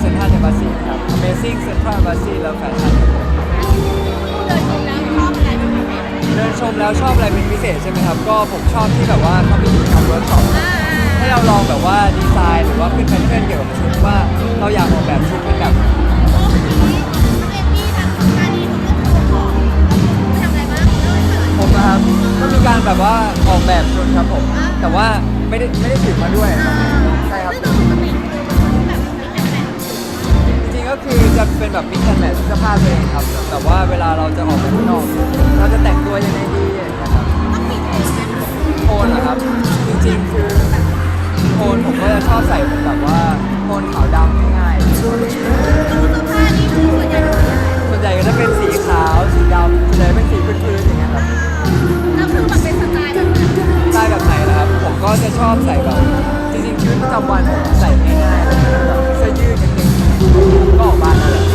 เซ็นทรัลเอบาซีครับ Amazing Central Embassy แล้วแฟชั่นเดินชมแล้วชอบอะไรเป็นพิเศษใช่ไหมครับ ก็ผมชอบที่แบบว่าเขามีทำเวิร์กช็อปให้เราลองแบบว่าดีไซน์หรือว่าขึ้นแพทเพื่อนเกี่ยวกับชุดว่าเราอยากออกแบบชุดเป็นแบบผมนะครับก็มีการแบบว่าออกแบบชุดครับผม แต่ว่าไม่ได้ไม่ได้ถือมาด้วยใช่ครับ คือจะเป็นแบบมิกซ์แอนด์แมทเสื้อผ้าตัเองครับ แต่ว่าเวลาเราจะออกไปข้างนอก เราจะแต่งตัวยังไงดีอย่ครับต้องมีโทนนะครับ จริงๆคือโทนผมก็จะชอบใส่แบบว่าโทนขาวดำง่ายๆเสื้อผ้านี่ดูส่วนใหญ่ดูอะส่วนใหญ่ก็จะเป็นสีขาวสีดำส่วนเป็นสีพื้นๆอย่างเงี้ยครับแล้วคือมันเป็นสไตล์แบบไหนสไตล์แบบไหนนะครับ ผมก็จะชอบใส่แบบจริงๆชีวิตประจำวันใส่ ก็ออก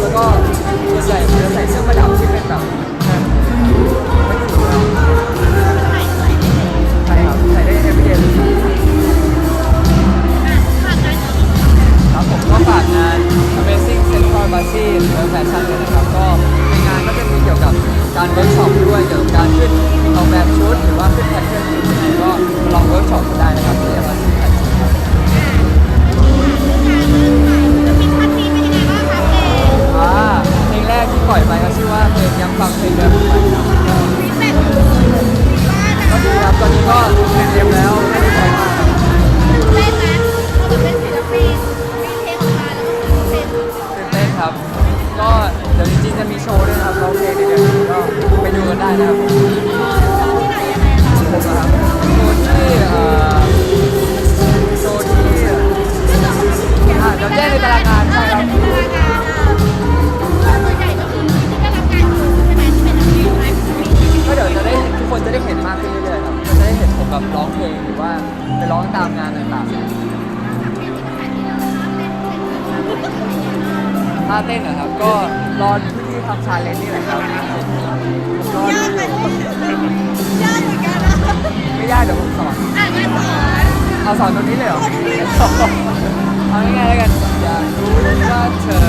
แล้วก็จะใส่จะใส่เสื้องประดับที่เป็นแบบไม่ถูนใส่ครับใส่ได้ดีดีครับผมก็ฝากงาน Amazing Central b a s i แฟชั่นเลนะครับก็ Venga. ท่าเต้นเหรอครับ ก็รอพี่ทำชาเลนจ์นี่แหละครับรอยากไหมยากเหมือนกันนะไม่ยากเดี๋ยวผมสอนอ่านสอนเอาสอนตรงนี้เลยเหรอ เอาง่ายๆแล้วกันอย่ารู้ว่าเธอ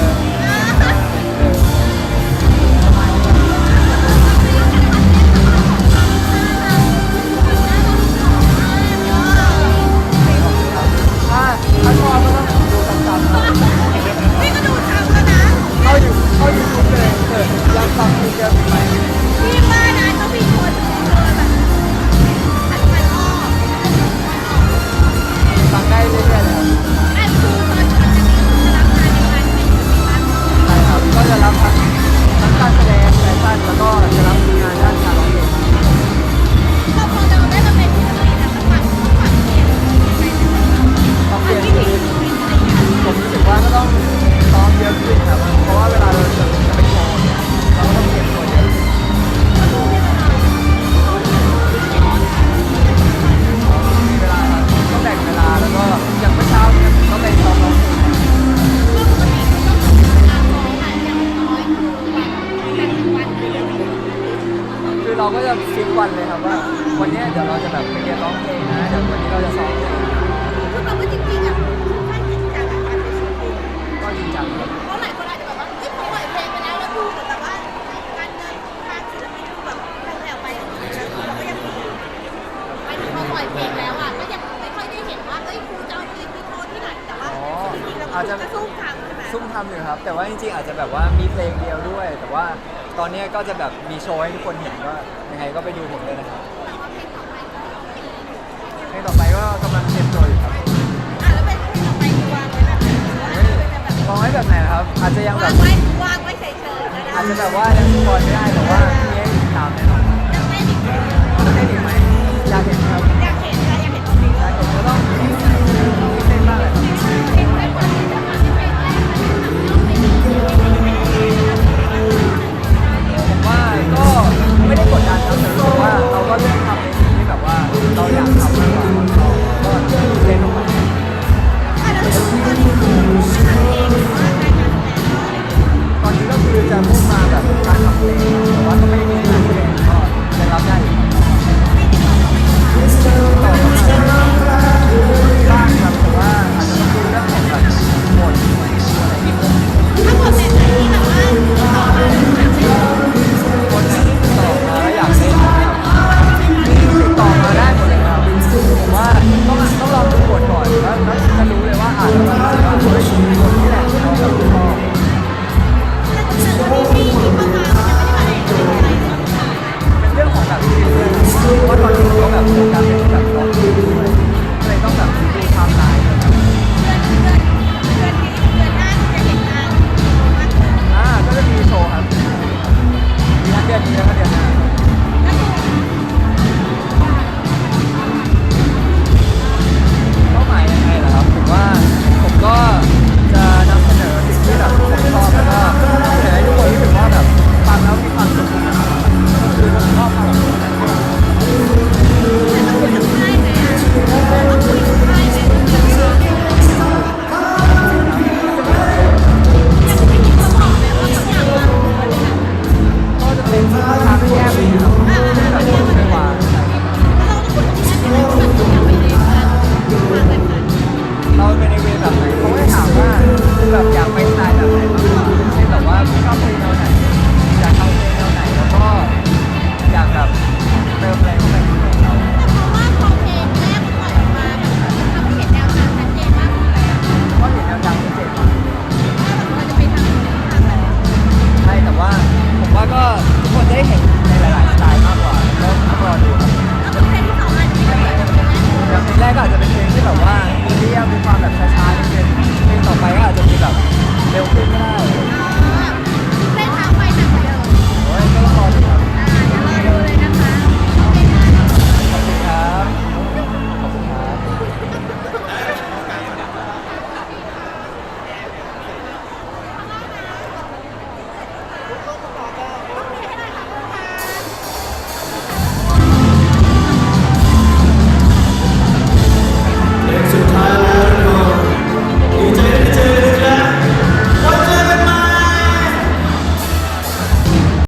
ราก็จะฟิกวันเลยครับว่า วันนี้เดี๋ยวเราจะแบบไปเรียนร้องเพลงนะ เดี๋ยววันนี้เราจะซ้อมเพลง จริงๆอาจจะแบบว่ามีเพลงเดียวด้วย แต่ว่าตอนนี้ก็จะแบบมีโชว์ให้ทุกคนเห็นว่ายังไงก็ไปดูผมเลยนะครับเพลงต่อไปก็กำลังเตรียมตัวอยู่ครับอ่องไว้แบบไหนมองให้แบบไหนครับ อาจจะยังแบวาบงไว้วางไว้เฉยๆอาจจะแบบว่ายังคอลไม่ได้แต่ว่ามีให้ติตามแน่นอนยัไม่ด้ดีไหมอยากเห็น